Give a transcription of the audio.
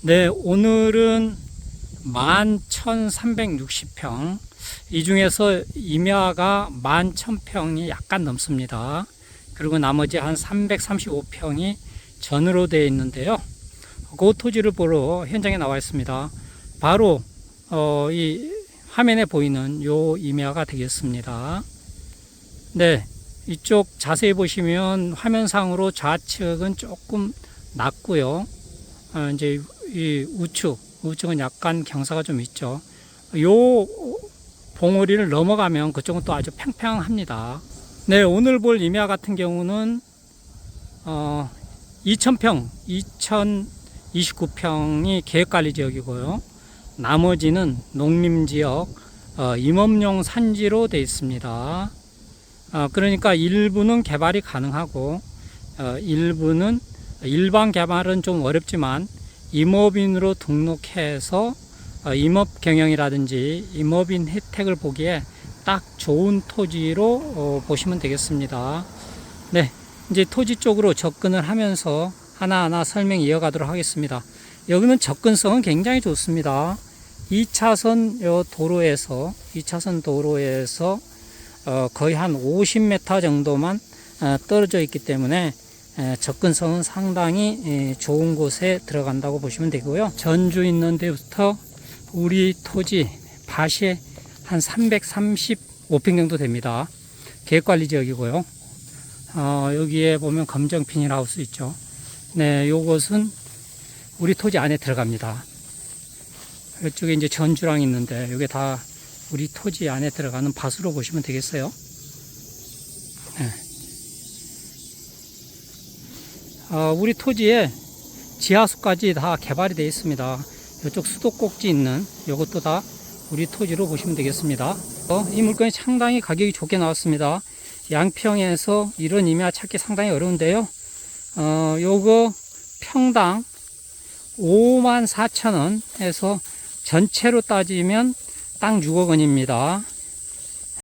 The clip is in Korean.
네, 오늘은 11,360평. 이 중에서 임야가 11,000평이 약간 넘습니다. 그리고 나머지 한 335평이 전으로 되어 있는데요. 그 토지를 보러 현장에 나와 있습니다. 바로 어, 이 화면에 보이는 요 임야가 되겠습니다. 네, 이쪽 자세히 보시면 화면상으로 좌측은 조금 낮고요. 어, 이제 이 우측, 우측은 약간 경사가 좀 있죠. 요 봉우리를 넘어가면 그쪽은 또 아주 평평합니다. 네, 오늘 볼 임야 같은 경우는 어, 2,000평, 2,029평이 계획관리 지역이고요. 나머지는 농림지역, 어, 임업용 산지로 되어 있습니다. 어, 그러니까 일부는 개발이 가능하고 어, 일부는 일반 개발은 좀 어렵지만 임업인으로 등록해서 어, 임업 경영이라든지 임업인 혜택을 보기에 딱 좋은 토지로 어, 보시면 되겠습니다. 네, 이제 토지 쪽으로 접근을 하면서 하나하나 설명 이어가도록 하겠습니다. 여기는 접근성은 굉장히 좋습니다. 2차선 요 도로에서 2차선 도로에서 어, 거의 한 50m 정도만 어, 떨어져 있기 때문에 에, 접근성은 상당히 에, 좋은 곳에 들어간다고 보시면 되고요. 전주 있는 데부터 우리 토지 밭이 한 335평 정도 됩니다. 계획관리 지역이고요. 어, 여기에 보면 검정핀일 하우스 있죠. 네, 요것은 우리 토지 안에 들어갑니다. 이쪽에 이제 전주랑 있는데 이게 다 우리 토지 안에 들어가는 밭으로 보시면 되겠어요. 네. 어, 우리 토지에 지하수까지 다 개발이 되어 있습니다. 이쪽 수도꼭지 있는 이것도 다 우리 토지로 보시면 되겠습니다. 어, 이 물건이 상당히 가격이 좋게 나왔습니다. 양평에서 이런 임야 찾기 상당히 어려운데요. 어, 요거 평당 5만 4천 원 해서 전체로 따지면 땅 6억 원입니다.